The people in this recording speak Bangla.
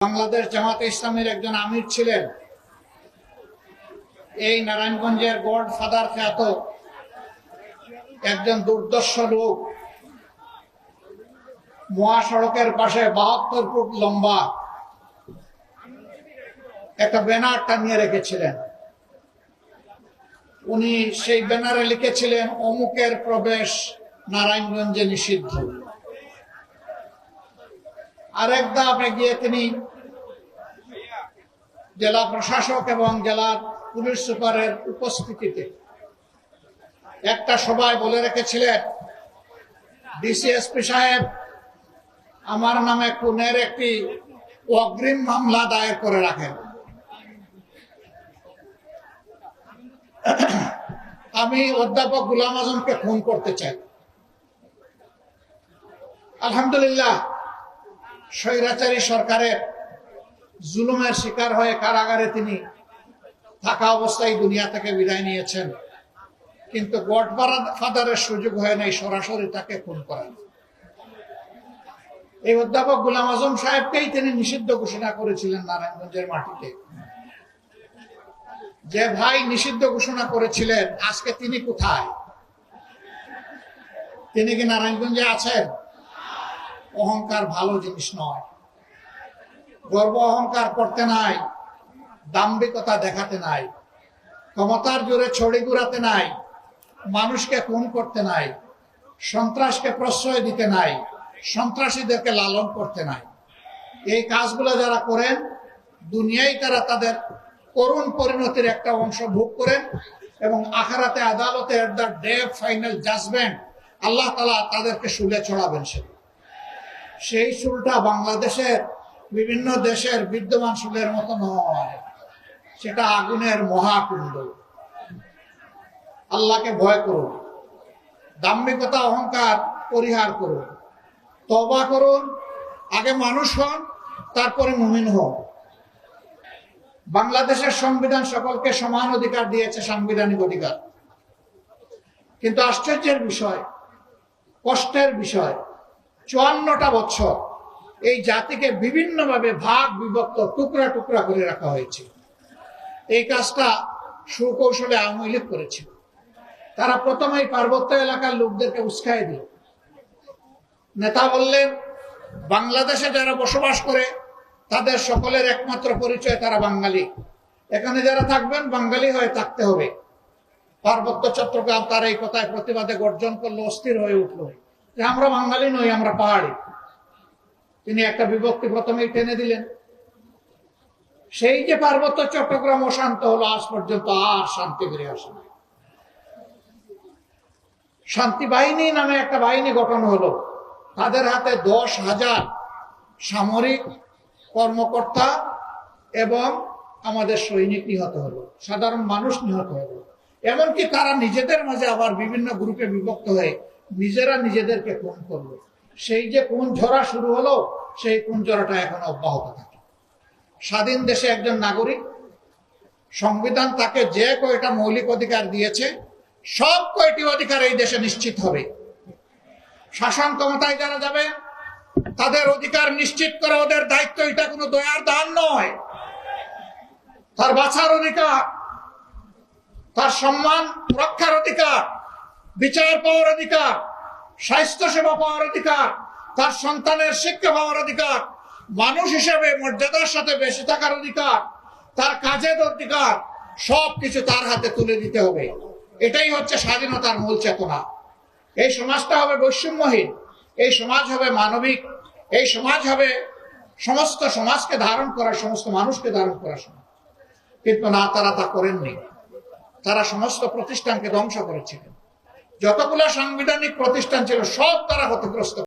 বাংলাদেশ জামাতে ইসলামের একজন আমির ছিলেন। এই নারায়ণগঞ্জের গড ফাদার খ্যাত একজন দুর্দর্শ লোক। মহাসড়কের পাশে বাহাত্তর ফুট লম্বা একটা ব্যানার টানিয়ে রেখেছিলেন। উনি সেই ব্যানারে লিখেছিলেন, অমুকের প্রবেশ নারায়ণগঞ্জে নিষিদ্ধ। আরেক ধাপ এগিয়ে তিনি জেলা প্রশাসক এবং জেলার পুলিশ সুপারের উপস্থিতিতে একটা সভায় বলে রেখেছিলেন, ডিসিএসপি সাহেব, আমার নামে খুনের একটি অগ্রিম মামলা দায়ের করে রাখেন। আমি অধ্যাপক গুলাম আজমকে খুন করতে চাই। আলহামদুলিল্লাহ স্বৈরাচারী সরকারের জুলুমের শিকার হয়ে কারাগারে তিনি থাকা অবস্থায় দুনিয়া থেকে বিদায় নিয়েছেন। কিন্তু গড ফাদারের সুযোগ হয় নাই, সরাসরি তাকে খুন করেন। এই অধ্যাপক গুলাম আজম সাহেবকেই তিনি নিষিদ্ধ ঘোষণা করেছিলেন নারায়ণগঞ্জের মাটিতে। যে ভাই নিষিদ্ধ ঘোষণা করেছিলেন, আজকে তিনি কোথায়? তিনি কি নারায়ণগঞ্জে আছেন? অহংকার ভালো জিনিস নয়। গর্ব অহংকার করতে নাই, দাম্ভিকতা দেখাতে নাই, ক্ষমতার জোরে ছড়ি ঘুরাতে নাই, মানুষকে খুন করতে নাই, সন্ত্রাসকে প্রশ্রয় দিতে নাই, সন্ত্রাসীদেরকে লালন করতে নাই। এই কাজগুলো যারা করেন, দুনিয়ায় তারা তাদের করুণ পরিণতির একটা অংশ ভোগ করেন এবং আখারাতে আদালতে এট দ্য ফাইনাল জাজমেন্ট আল্লাহ তালা তাদেরকে শুলে ছড়াবেন সে সেই শুলটা বাংলাদেশের বিভিন্ন দেশের বিদ্যমান শুলের মতো নয়। সেটা আগুনের মহাকুণ্ড। আল্লাহকে ভয় করুন। দাম্ভিকতা, অহংকার পরিহার করুন। তবা করুন। আগে মানুষ হন, তারপরে মুমিন হন। বাংলাদেশের সংবিধান সকলকে সমান অধিকার দিয়েছে, সাংবিধানিক অধিকার। কিন্তু আশ্চর্যের বিষয়, কষ্টের বিষয় চুয়ান্নটা বছর এই জাতিকে বিভিন্নভাবে ভাগ, বিভক্ত, টুকরা টুকরা করে রাখা হয়েছে। এই কাজটা সুকৌশলে আওয়ামী লীগ করেছিল। তারা প্রথমেই পার্বত্য এলাকার লোকদেরকে উস্কাই দিল। নেতা বললেন, বাংলাদেশে যারা বসবাস করে, তাদের সকলের একমাত্র পরিচয় তারা বাঙালি। এখানে যারা থাকবেন, বাঙালি হয়ে থাকতে হবে। পার্বত্য চট্টগ্রাম তার এই কথায় প্রতিবাদে গর্জন করল, অস্থির হয়ে উঠল। যে আমরা বাঙালি নই, আমরা পাহাড়ি। তিনি একটা বিভক্তি প্রথমেই টেনে দিলেন। সেই যে পার্বত্য চট্টগ্রাম অশান্ত হলো, আজ পর্যন্ত আর শান্তি ফিরে আসে শান্তি বাহিনী নামে একটা বাহিনী গঠন হলো। তাদের হাতে দশ হাজার সামরিক কর্মকর্তা এবং আমাদের সৈনিক নিহত হলো, সাধারণ মানুষ নিহত হলো। এমনকি তারা নিজেদের মাঝে আবার বিভিন্ন গ্রুপে বিভক্ত হয়ে নিজেরা নিজেদেরকে খুন করল। সেই যে কোন ঝরা শুরু হলো, সেই কোন ঝরাটা এখন অব্যাহত থাকে। স্বাধীন দেশে একজন নাগরিক, সংবিধান তাকে যে কয়টা মৌলিক অধিকার দিয়েছে, সব কয়টি অধিকার এই দেশে নিশ্চিত হবে। শাসন ক্ষমতায় যারা যাবে, তাদের অধিকার নিশ্চিত করা ওদের দায়িত্ব, এটা কোনো দয়ার দান নয়। তার বাঁচার অধিকার, তার সম্মান, রক্ষার অধিকার বিচার পাওয়ার অধিকার, স্বাস্থ্য সেবা পাওয়ার অধিকার, তার সন্তানের শিক্ষা পাওয়ার অধিকার, মানুষ হিসেবে মর্যাদার সাথে বেঁচে থাকার অধিকার, তার কাজের অধিকার সব কিছু তার হাতে তুলে দিতে হবে। এটাই হচ্ছে স্বাধীনতার মূল চেতনা। এই সমাজটা হবে বৈষম্যহীন, এই সমাজ হবে মানবিক, এই সমাজ হবে সমস্ত সমাজকে ধারণ করার সমস্ত মানুষকে ধারণ করার সমাজ। কিন্তু না, তারা তা করেননি। তারা সমস্ত প্রতিষ্ঠানকে ধ্বংস করেছিলেন। যতগুলো সাংবিধানিক প্রতিষ্ঠান ছিল সব তারা ক্ষতিগ্রস্ত